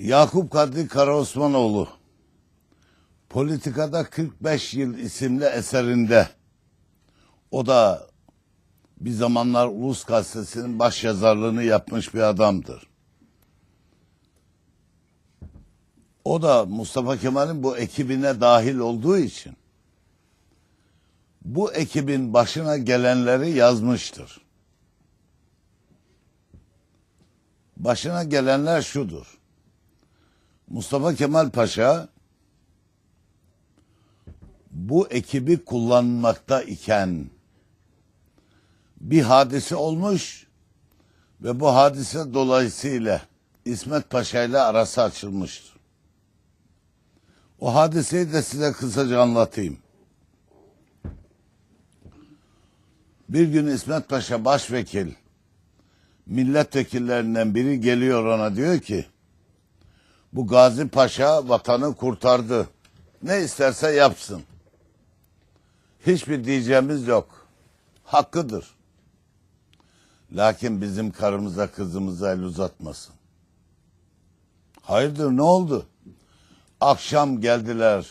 Yakup Kadri Karaosmanoğlu Politikada 45 Yıl isimli eserinde o da bir zamanlar Ulus Gazetesi'nin baş yazarlığını yapmış bir adamdır. O da Mustafa Kemal'in bu ekibine dahil olduğu için bu ekibin başına gelenleri yazmıştır. Başına gelenler şudur. Mustafa Kemal Paşa bu ekibi kullanmakta iken bir hadise olmuş ve bu hadise dolayısıyla İsmet Paşa ile arası açılmıştır. O hadiseyi de size kısaca anlatayım. Bir gün İsmet Paşa başvekil milletvekillerinden biri geliyor ona diyor ki bu Gazi Paşa vatanı kurtardı. Ne isterse yapsın. Hiçbir diyeceğimiz yok. Hakkıdır. Lakin bizim karımıza kızımıza el uzatmasın. Hayırdır ne oldu? Akşam geldiler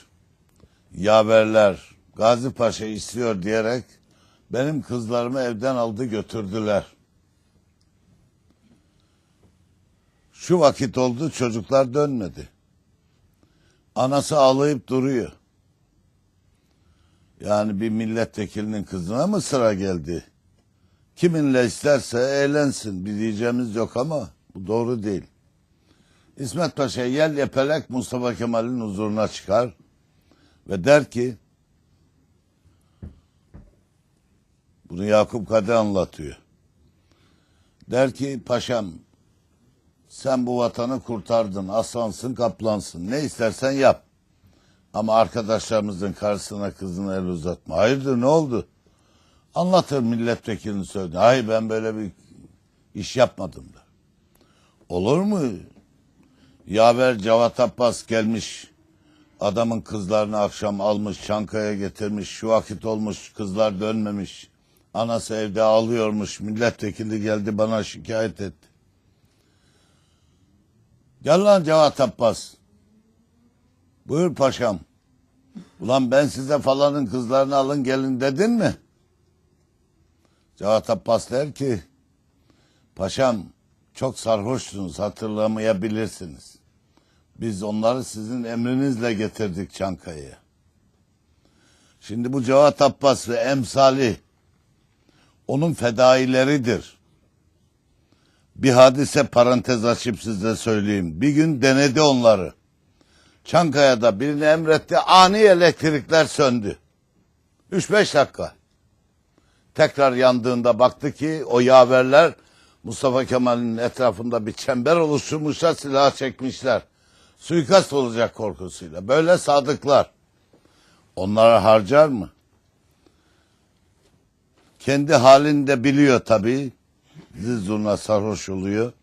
yaverler Gazi Paşa istiyor diyerek benim kızlarımı evden aldı götürdüler. Şu vakit oldu çocuklar dönmedi. Anası ağlayıp duruyor. Yani bir milletvekilinin kızına mı sıra geldi? Kiminle isterse eğlensin. Bir diyeceğimiz yok ama bu doğru değil. İsmet Paşa yel yepelek Mustafa Kemal'in huzuruna çıkar ve der ki bunu Yakup Kadri anlatıyor. Der ki paşam sen bu vatanı kurtardın aslansın kaplansın ne istersen yap. Ama arkadaşlarımızın karşısına kızına el uzatma. Hayırdır ne oldu? Anlatır milletvekilini söyledi. Hayır ben böyle bir iş yapmadım da. Olur mu? Yaver Cevat Abbas gelmiş. Adamın kızlarını akşam almış Çankaya getirmiş. Şu vakit olmuş kızlar dönmemiş. Anası evde ağlıyormuş. Milletvekili geldi bana şikayet etti. Gel lan Cevat Abbas. Buyur paşam. Ulan ben size falanın kızlarını alın gelin dedin mi? Cevat Abbas der ki paşam çok sarhoşsunuz hatırlamayabilirsiniz. Biz onları sizin emrinizle getirdik Çankaya'ya. Şimdi bu Cevat Abbas ve emsali onun fedaileridir. Bir hadise parantez açıp size söyleyeyim. Bir gün denedi onları. Çankaya'da birini emretti ani elektrikler söndü. 3-5 dakika. Tekrar yandığında baktı ki o yaverler Mustafa Kemal'in etrafında bir çember oluşturmuşlar silah çekmişler. Suikast olacak korkusuyla. Böyle sadıklar. Onlara harcar mı? Kendi halinde biliyor tabii. Zizurna sarhoş oluyor.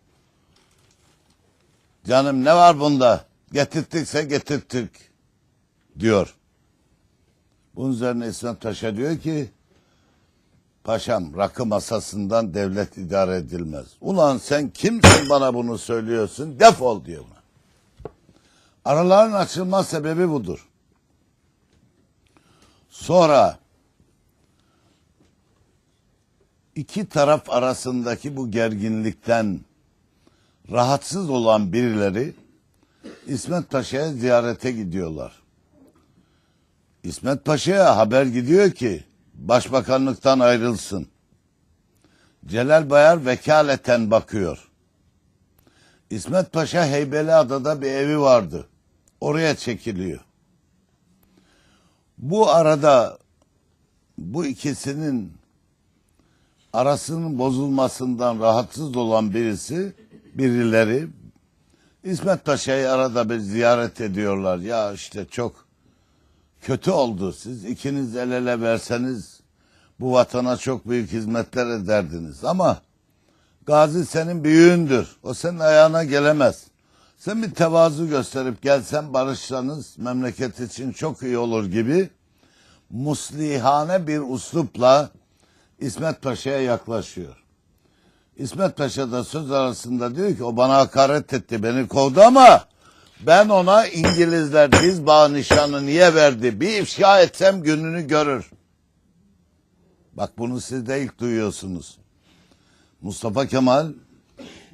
Canım ne var bunda? Getirttikse getirttik diyor. Bunun üzerine İsmet Paşa diyor ki Paşam rakı masasından devlet idare edilmez. Ulan sen kimsin bana bunu söylüyorsun? Defol diyor buna. Araların açılma sebebi budur. Sonra iki taraf arasındaki bu gerginlikten rahatsız olan birileri İsmet Paşa'ya ziyarete gidiyorlar. İsmet Paşa'ya haber gidiyor ki başbakanlıktan ayrılsın. Celal Bayar vekaleten bakıyor. İsmet Paşa Heybeliada'da bir evi vardı. Oraya çekiliyor. Bu arada bu ikisinin arasının bozulmasından rahatsız olan birisi, birileri İsmet Paşa'yı arada bir ziyaret ediyorlar. Ya işte çok kötü oldu. Siz ikiniz el ele verseniz bu vatana çok büyük hizmetler ederdiniz. Ama Gazi senin büyüğündür. O senin ayağına gelemez. Sen bir tevazu gösterip gelsen barışsanız memleket için çok iyi olur gibi muslihane bir uslupla İsmet Paşa'ya yaklaşıyor. İsmet Paşa da söz arasında diyor ki o bana hakaret etti beni kovdu ama Ben ona İngilizler diz bağı nişanı niye verdi? Bir ifşa etsem gününü görür. Bak bunu siz de ilk duyuyorsunuz. Mustafa Kemal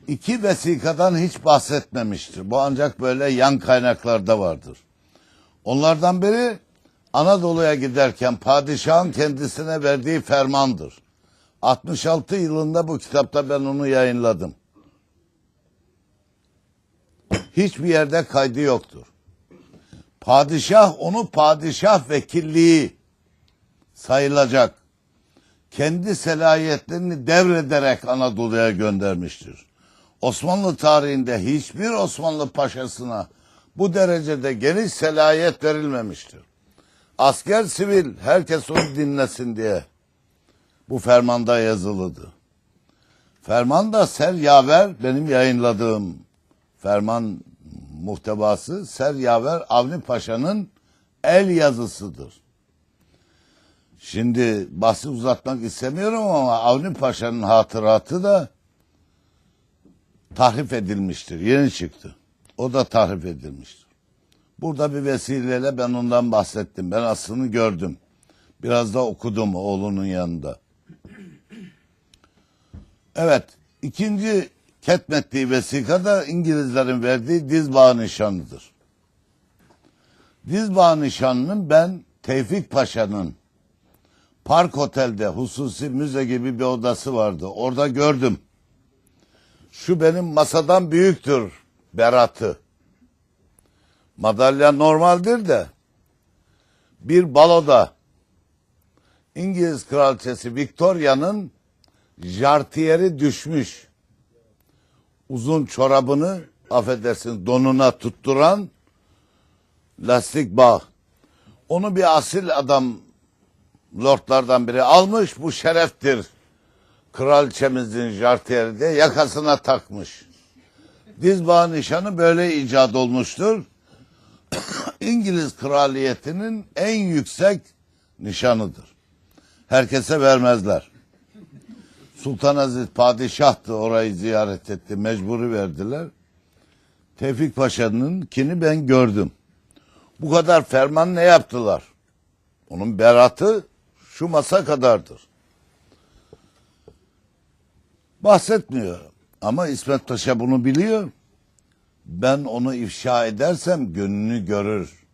iki vesikadan hiç bahsetmemiştir. Bu ancak böyle yan kaynaklarda vardır. Onlardan biri Anadolu'ya giderken padişahın kendisine verdiği fermandır. 66 yılında bu kitapta ben onu yayınladım. Hiçbir yerde kaydı yoktur. Padişah onu padişah vekilliği sayılacak. Kendi selayetlerini devrederek Anadolu'ya göndermiştir. Osmanlı tarihinde hiçbir Osmanlı paşasına bu derecede geniş selayet verilmemiştir. Asker sivil herkes onu dinlesin diye bu fermanda yazılıdı. Ferman da ser yaver benim yayınladığım ferman muhtevası ser yaver Avni Paşa'nın el yazısıdır. Şimdi bahsi uzatmak istemiyorum ama Avni Paşa'nın hatıratı da tahrif edilmiştir. Yeni çıktı. O da tahrif edilmiştir. Burada bir vesileyle ben ondan bahsettim. Ben aslını gördüm. Biraz da okudum oğlunun yanında. Evet, ikinci ketmettiği vesika da İngilizlerin verdiği dizbağı nişanıdır. Dizbağı nişanının ben Tevfik Paşa'nın Park Otel'de hususi müze gibi bir odası vardı. Orada gördüm. Şu benim masadan büyüktür Berat'ı. Madalya normaldir de bir baloda İngiliz kraliçesi Victoria'nın jartiyeri düşmüş. Uzun çorabını affedersin donuna tutturan lastik bağ. Onu bir asil adam lordlardan biri almış bu şereftir. Kraliçemizin jartiyeri de yakasına takmış. Diz bağı nişanı böyle icat olmuştur. İngiliz kraliyetinin en yüksek nişanıdır. Herkese vermezler. Sultanaziz padişahtı orayı ziyaret etti. Mecburi verdiler. Tevfik Paşa'nın kini ben gördüm. Bu kadar ferman ne yaptılar? Onun beratı şu masa kadardır. Bahsetmiyor. Ama İsmet Paşa bunu biliyor. Ben onu ifşa edersem gönlünü görür.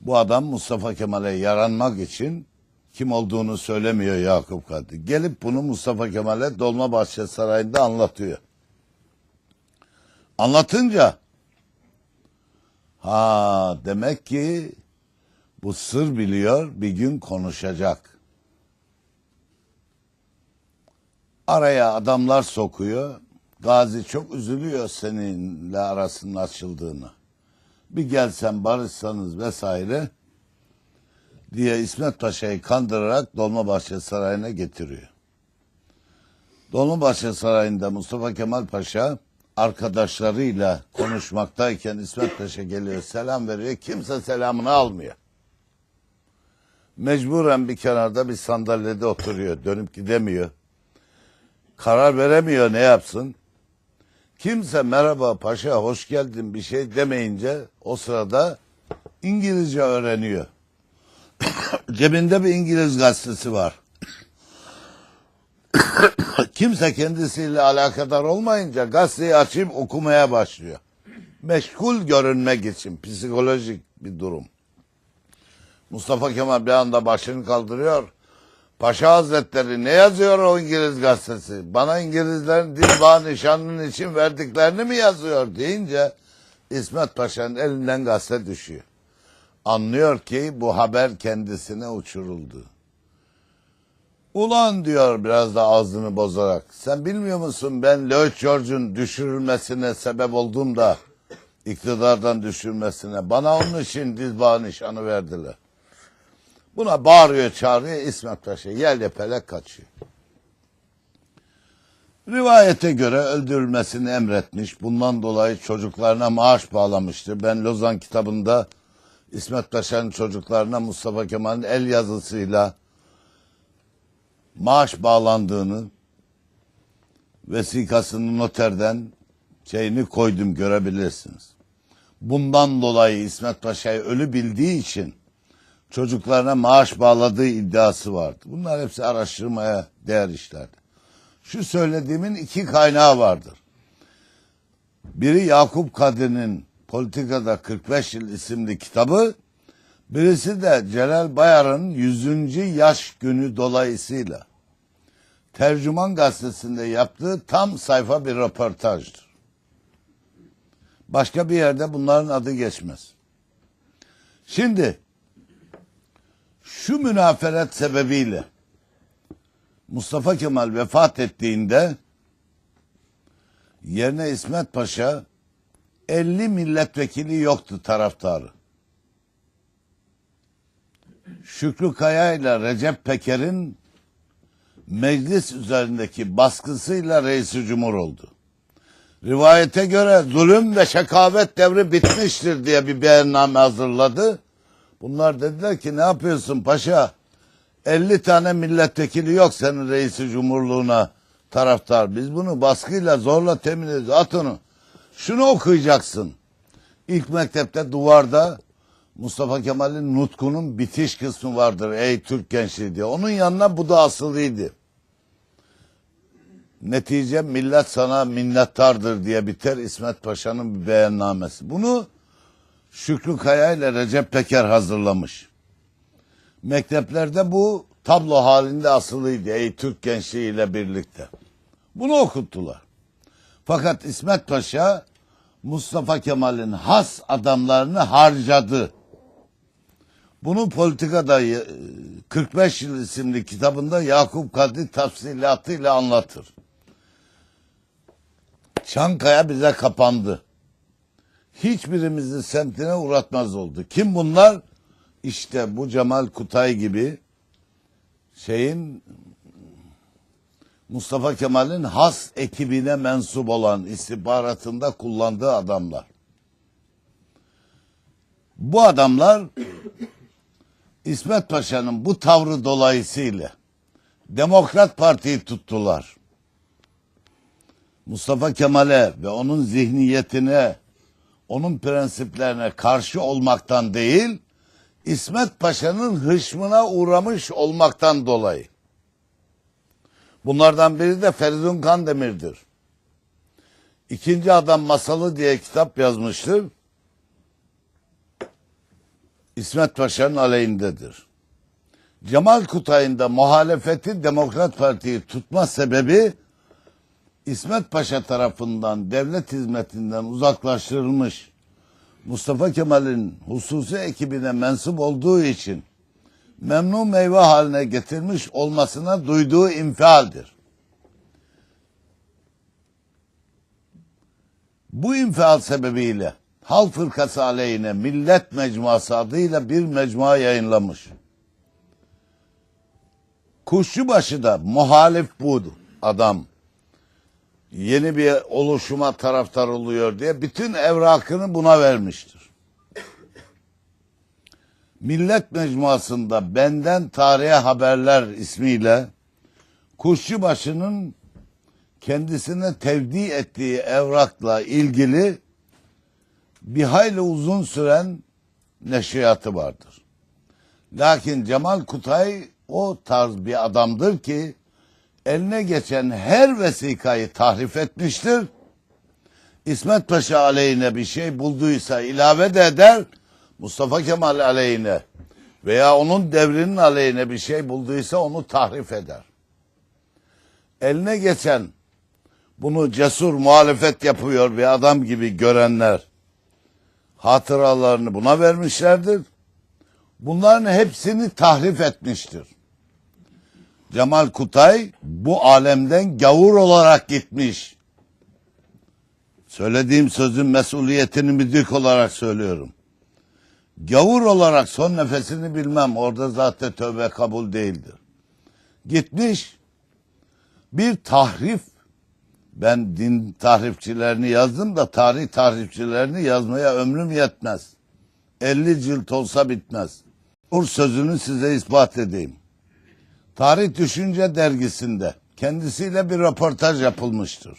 Bu adam Mustafa Kemal'e yaranmak için kim olduğunu söylemiyor Yakup Kadri. Gelip bunu Mustafa Kemal'e Dolmabahçe Sarayı'nda anlatıyor. Anlatınca ha demek ki bu sır biliyor bir gün konuşacak. Araya adamlar sokuyor. Gazi çok üzülüyor seninle arasının açıldığını. Bir gelsen barışsanız vesaire diye İsmet Paşa'yı kandırarak Dolmabahçe Sarayı'na getiriyor. Dolmabahçe Sarayı'nda Mustafa Kemal Paşa arkadaşlarıyla konuşmaktayken İsmet Paşa geliyor selam veriyor. Kimse selamını almıyor. Mecburen bir kenarda bir sandalyede oturuyor. Dönüp gidemiyor. Karar veremiyor ne yapsın. Kimse merhaba paşa hoş geldin bir şey demeyince o sırada İngilizce öğreniyor. Cebinde bir İngiliz gazetesi var. Kimse kendisiyle alakadar olmayınca gazeteyi açıp okumaya başlıyor. Meşgul görünmek için psikolojik bir durum. Mustafa Kemal bir anda başını kaldırıyor. Paşa Hazretleri ne yazıyor o İngiliz gazetesi? Bana İngilizlerin dil bağı nişanının için verdiklerini mi yazıyor deyince İsmet Paşa'nın elinden gazete düşüyor. Anlıyor ki bu haber kendisine uçuruldu. Ulan diyor biraz da ağzını bozarak. Sen bilmiyor musun ben Lloyd George'un düşürülmesine sebep oldum da iktidardan düşürmesine. Bana onun için dizbağı nişanı verdiler. Buna bağırıyor çağırıyor İsmet Paşa yel yapelek kaçıyor. Rivayete göre öldürülmesini emretmiş. Bundan dolayı çocuklarına maaş bağlamıştır. Ben Lozan kitabında İsmet Paşa'nın çocuklarına Mustafa Kemal'in el yazısıyla maaş bağlandığını vesikasını noterden şeyini koydum görebilirsiniz. Bundan dolayı İsmet Paşa'yı ölü bildiği için çocuklarına maaş bağladığı iddiası vardı. Bunlar hepsi araştırmaya değer işlerdi. Şu söylediğimin iki kaynağı vardır. Biri Yakup Kadri'nin Politikada 45 Yıl isimli kitabı, birisi de Celal Bayar'ın 100. yaş günü dolayısıyla Tercüman Gazetesi'nde yaptığı tam sayfa bir röportajdır. Başka bir yerde bunların adı geçmez. Şimdi şu münaferet sebebiyle Mustafa Kemal vefat ettiğinde yerine İsmet Paşa 50 milletvekili yoktu taraftarı. Şükrü Kaya ile Recep Peker'in meclis üzerindeki baskısıyla reisi cumhur oldu. Rivayete göre zulüm ve şakavet devri bitmiştir diye bir beyanname hazırladı. Bunlar dediler ki ne yapıyorsun paşa? 50 tane milletvekili yok senin reisi cumhurluğuna taraftar. Biz bunu baskıyla zorla temin ediyoruz. At onu. Şunu okuyacaksın. İlk mektepte duvarda Mustafa Kemal'in nutkunun bitiş kısmı vardır. Ey Türk gençliği diye. Onun yanına bu da asılıydı. Netice millet sana minnettardır diye biter İsmet Paşa'nın bir beyannamesi. Bunu Şükrü Kaya ile Recep Peker hazırlamış. Mekteplerde bu tablo halinde asılıydı. Ey Türk gençliği ile birlikte. Bunu okuttular. Fakat İsmet Paşa Mustafa Kemal'in has adamlarını harcadı. Bunu politikada e, 45 yıl isimli kitabında Yakup Kadri tafsilatıyla anlatır. Çankaya bize kapandı. Hiçbirimizi semtine uğratmaz oldu. Kim bunlar? İşte bu Cemal Kutay gibi şeyin Mustafa Kemal'in has ekibine mensup olan istihbaratında kullandığı adamlar. Bu adamlar İsmet Paşa'nın bu tavrı dolayısıyla Demokrat Parti'yi tuttular. Mustafa Kemal'e ve onun zihniyetine, onun prensiplerine karşı olmaktan değil, İsmet Paşa'nın hışmına uğramış olmaktan dolayı. Bunlardan biri de Feridun Kandemir'dir. İkinci Adam Masalı diye kitap yazmıştır. İsmet Paşa'nın aleyhindedir. Cemal Kutay'ın da muhalefeti Demokrat Parti'yi tutma sebebi İsmet Paşa tarafından devlet hizmetinden uzaklaştırılmış Mustafa Kemal'in hususi ekibine mensup olduğu için memnun meyve haline getirmiş olmasına duyduğu infialdir. Bu infial sebebiyle Halk Fırkası aleyhine Millet Mecmuası adıyla bir mecmua yayınlamış. Kuşçubaşı da muhalif bu adam. Yeni bir oluşuma taraftar oluyor diye bütün evrakını buna vermiştir. Millet Mecmuası'nda Benden Tarihe Haberler ismiyle Kuşçubaşı'nın kendisine tevdi ettiği evrakla ilgili bir hayli uzun süren neşriyatı vardır. Lakin Cemal Kutay o tarz bir adamdır ki eline geçen her vesikayı tahrif etmiştir. İsmet Paşa aleyhine bir şey bulduysa ilave de eder. Mustafa Kemal aleyhine veya onun devrinin aleyhine bir şey bulduysa onu tahrif eder. Eline geçen bunu cesur muhalefet yapıyor bir adam gibi görenler hatıralarını buna vermişlerdir. Bunların hepsini tahrif etmiştir. Cemal Kutay bu alemden gavur olarak gitmiş. Söylediğim sözün mesuliyetini müdrik olarak söylüyorum. Gavur olarak son nefesini bilmem. Orada zaten tövbe kabul değildir. Gitmiş bir tahrif ben din tahrifçilerini yazdım da tarih tahrifçilerini yazmaya ömrüm yetmez. 50 cilt olsa bitmez. Ur sözünü size ispat edeyim. Tarih Düşünce dergisinde kendisiyle bir röportaj yapılmıştır.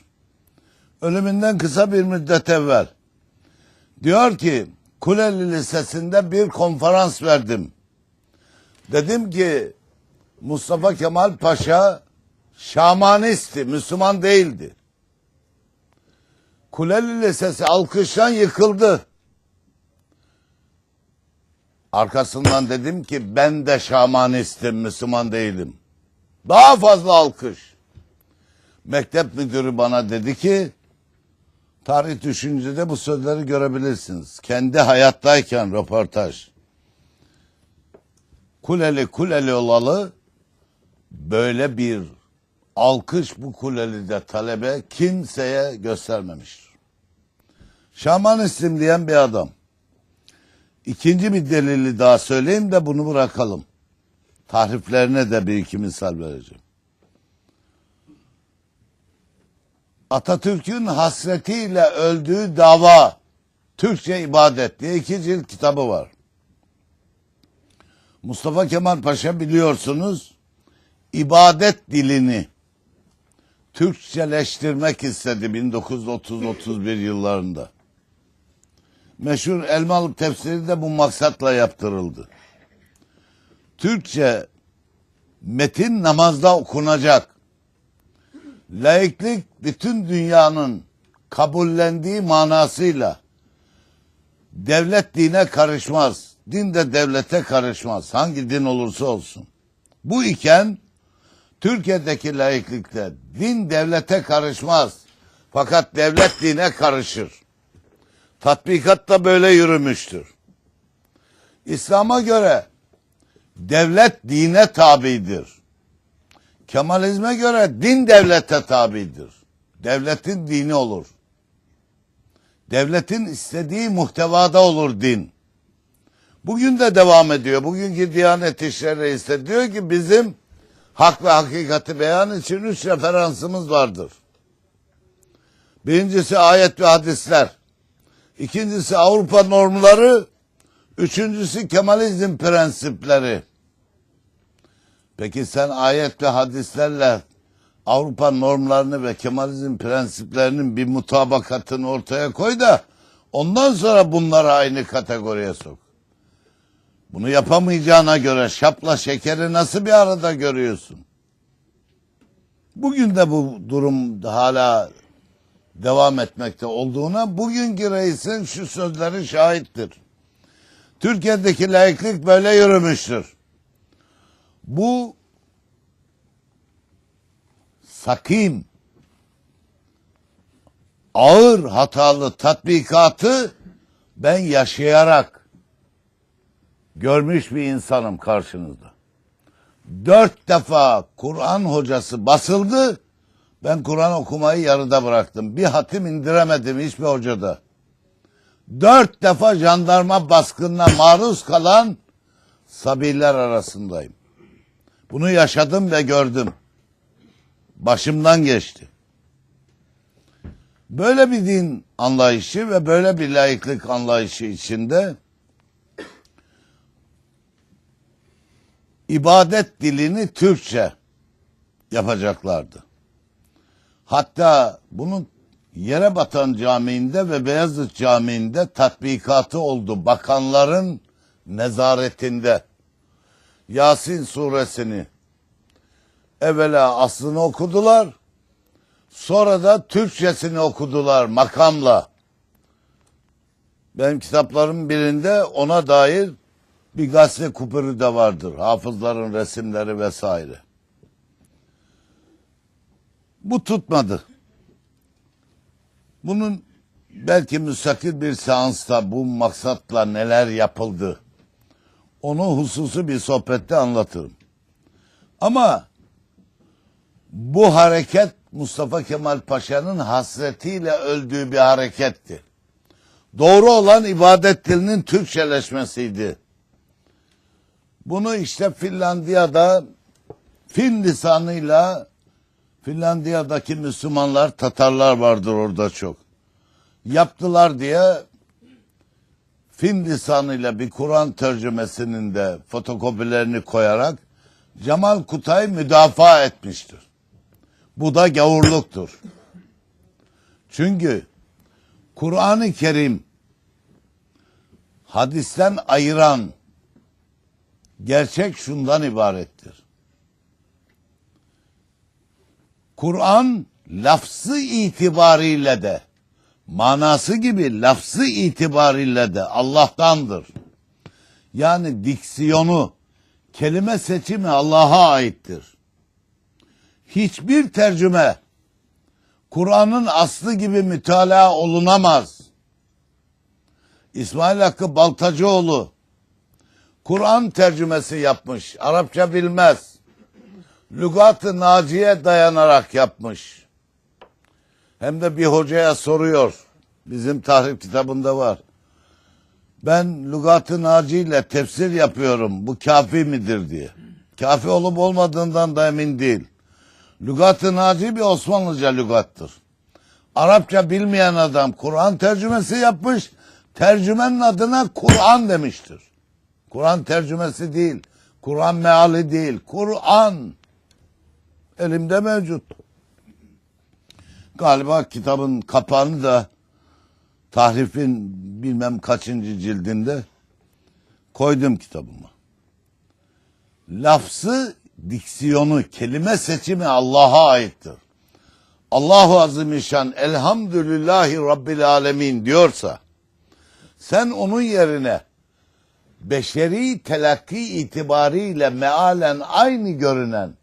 ölümünden kısa bir müddet evvel. Diyor ki Kuleli Lisesi'nde bir konferans verdim. Dedim ki Mustafa Kemal Paşa Şamanisti, Müslüman değildi. Kuleli Lisesi alkıştan yıkıldı. Arkasından dedim ki ben de şamanistim, Müslüman değilim. Daha fazla alkış. Mektep müdürü bana dedi ki tarih düşüncede bu sözleri görebilirsiniz. Kendi hayattayken röportaj. Kuleli kuleli olalı böyle bir alkış bu kulelide talebe kimseye göstermemiştir. Şamanistim diyen bir adam. İkinci bir delili daha söyleyeyim de bunu bırakalım. Tahriflerine de bir iki misal vereceğim. Atatürk'ün hasretiyle öldüğü dava Türkçe ibadet diye iki cilt kitabı var. Mustafa Kemal Paşa biliyorsunuz ibadet dilini Türkçeleştirmek istedi 1930-31 yıllarında. Meşhur Elmalı tefsiri de bu maksatla yaptırıldı. Türkçe metin namazda okunacak. Laiklik bütün dünyanın kabullendiği manasıyla devlet dine karışmaz. Din de devlete karışmaz. Hangi din olursa olsun. Bu iken Türkiye'deki laiklikte din devlete karışmaz. Fakat devlet dine karışır. Tatbikat da böyle yürümüştür. İslam'a göre devlet dine tabidir. Kemalizme göre din devlete tabidir. Devletin dini olur. Devletin istediği muhtevada olur din. Bugün de devam ediyor. Bugünkü Diyanet İşleri Reisi diyor ki bizim hak ve hakikati beyan için üç referansımız vardır. Birincisi ayet ve hadisler. İkincisi Avrupa normları. Üçüncüsü Kemalizm prensipleri. Peki sen ayet ve hadislerle Avrupa normlarını ve Kemalizm prensiplerinin bir mutabakatını ortaya koy da ondan sonra bunları aynı kategoriye sok. Bunu yapamayacağına göre şapla şekeri nasıl bir arada görüyorsun? Bugün de bu durum hala devam etmekte olduğuna bugünkü reisin şu sözleri şahittir. Türkiye'deki laiklik böyle yürümüştür. Bu sakin, ağır hatalı tatbikatı ben yaşayarak görmüş bir insanım karşınızda. Dört defa Kur'an hocası basıldı. Ben Kur'an okumayı yarıda bıraktım. Bir hatim indiremedim hiçbir hocada. Dört defa jandarma baskınına maruz kalan sabiler arasındayım. Bunu yaşadım ve gördüm. Başımdan geçti. Böyle bir din anlayışı ve böyle bir laiklik anlayışı içinde ibadet dilini Türkçe yapacaklardı. Hatta bunun Yerebatan Camii'nde ve Beyazıt Camii'nde tatbikatı oldu. Bakanların nezaretinde. Yasin suresini evvela aslını okudular. Sonra da Türkçesini okudular makamla. Benim kitaplarım birinde ona dair bir gazete kupürü de vardır. Hafızların resimleri vesaire. Bu tutmadı. Bunun belki müstakil bir seansta bu maksatla neler yapıldı. Onu hususi bir sohbette anlatırım. Ama bu hareket Mustafa Kemal Paşa'nın hasretiyle öldüğü bir hareketti. Doğru olan ibadet dilinin Türkçeleşmesiydi. Bunu işte Finlandiya'da Fin lisanıyla Finlandiya'daki Müslümanlar, Tatarlar vardır orada çok. Yaptılar diye Fin lisanıyla bir Kur'an tercümesinin de fotokopilerini koyarak Cemal Kutay müdafaa etmiştir. Bu da gavurluktur. Çünkü Kur'an-ı Kerim hadisten ayıran gerçek şundan ibarettir. Kur'an lafzı itibariyle de manası gibi lafzı itibariyle de Allah'tandır. Yani diksiyonu, kelime seçimi Allah'a aittir. Hiçbir tercüme Kur'an'ın aslı gibi mütalaa olunamaz. İsmail Hakkı Baltacıoğlu Kur'an tercümesi yapmış. Arapça bilmez. Lügat-ı Naciye dayanarak yapmış. Hem de bir hocaya soruyor. Bizim tahrip kitabında var. Ben Lügat-ı Naci ile tefsir yapıyorum. Bu kafi midir diye. Kafi olup olmadığından da emin değil. Lügat-ı Naci bir Osmanlıca lügattır. Arapça bilmeyen adam Kur'an tercümesi yapmış. Tercümenin adına Kur'an demiştir. Kur'an tercümesi değil. Kur'an meali değil. Kur'an. Elimde mevcut. Galiba kitabın kapağını da tahrifin bilmem kaçıncı cildinde koydum kitabıma. Lafzı, diksiyonu, kelime seçimi Allah'a aittir. Allahu Azimüşşan elhamdülillahi Rabbil Alemin diyorsa sen onun yerine beşeri telakki itibariyle mealen aynı görünen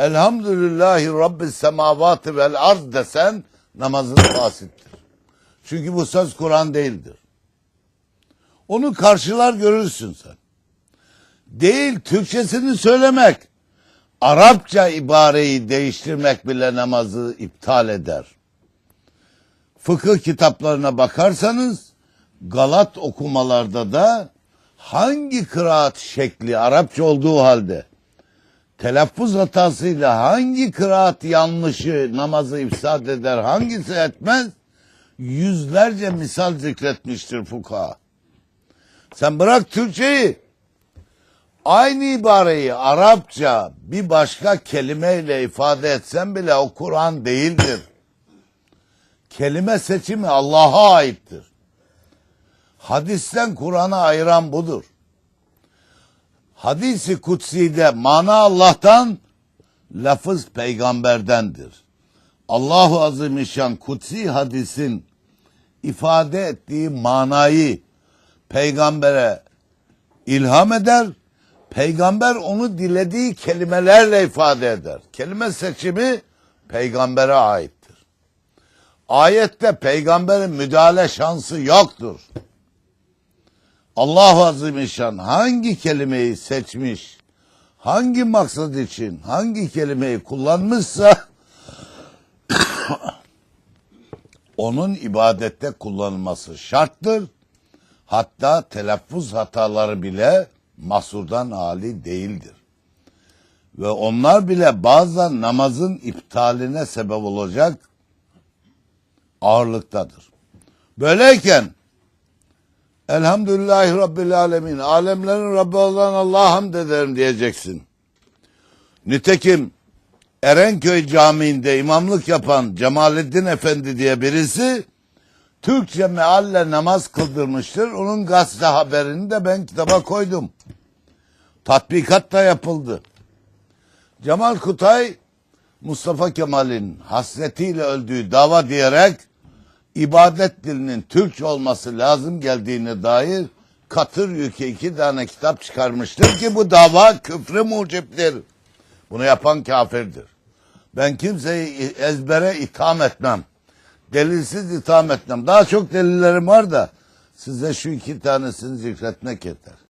elhamdülillahi Rabbil semavati vel arz desen namazın fasittir. Çünkü bu söz Kur'an değildir. Onu karşılar görürsün sen. Değil Türkçesini söylemek. Arapça ibareyi değiştirmek bile namazı iptal eder. Fıkıh kitaplarına bakarsanız Galat okumalarda da hangi kıraat şekli Arapça olduğu halde telaffuz hatasıyla hangi kıraat yanlışı namazı ifsad eder hangisi etmez yüzlerce misal zikretmiştir fuka. Sen bırak Türkçeyi aynı ibareyi Arapça bir başka kelimeyle ifade etsen bile o Kur'an değildir. Kelime seçimi Allah'a aittir. Hadisten Kur'an'ı ayıran budur. Hadisi kutsi'de mana Allah'tan, lafız peygamberdendir. Allahu Azimüşşan kutsi hadisin ifade ettiği manayı peygambere ilham eder. Peygamber onu dilediği kelimelerle ifade eder. Kelime seçimi peygambere aittir. Ayette peygamberin müdahale şansı yoktur. Allah Azimüşşan hangi kelimeyi seçmiş, hangi maksat için hangi kelimeyi kullanmışsa onun ibadette kullanılması şarttır. Hatta telaffuz hataları bile mahsurdan hali değildir. Ve onlar bile bazen namazın iptaline sebep olacak ağırlıktadır. Böyleyken Elhamdülillahi Rabbil Alemin. Alemlerin Rabbi olan Allah'a hamd ederim diyeceksin. Nitekim Erenköy Camii'nde imamlık yapan Cemalettin Efendi diye birisi Türkçe mealle namaz kıldırmıştır. Onun gazete haberini de ben kitaba koydum. Tatbikat da yapıldı. Cemal Kutay Mustafa Kemal'in hasretiyle öldüğü dava diyerek ibadet dilinin Türkçe olması lazım geldiğine dair katır yükü iki tane kitap çıkarmıştır ki bu dava küfrü muciptir. Bunu yapan kafirdir. Ben kimseyi ezbere itham etmem. Delilsiz itham etmem. Daha çok delillerim var da size şu iki tanesini zikretmek yeter.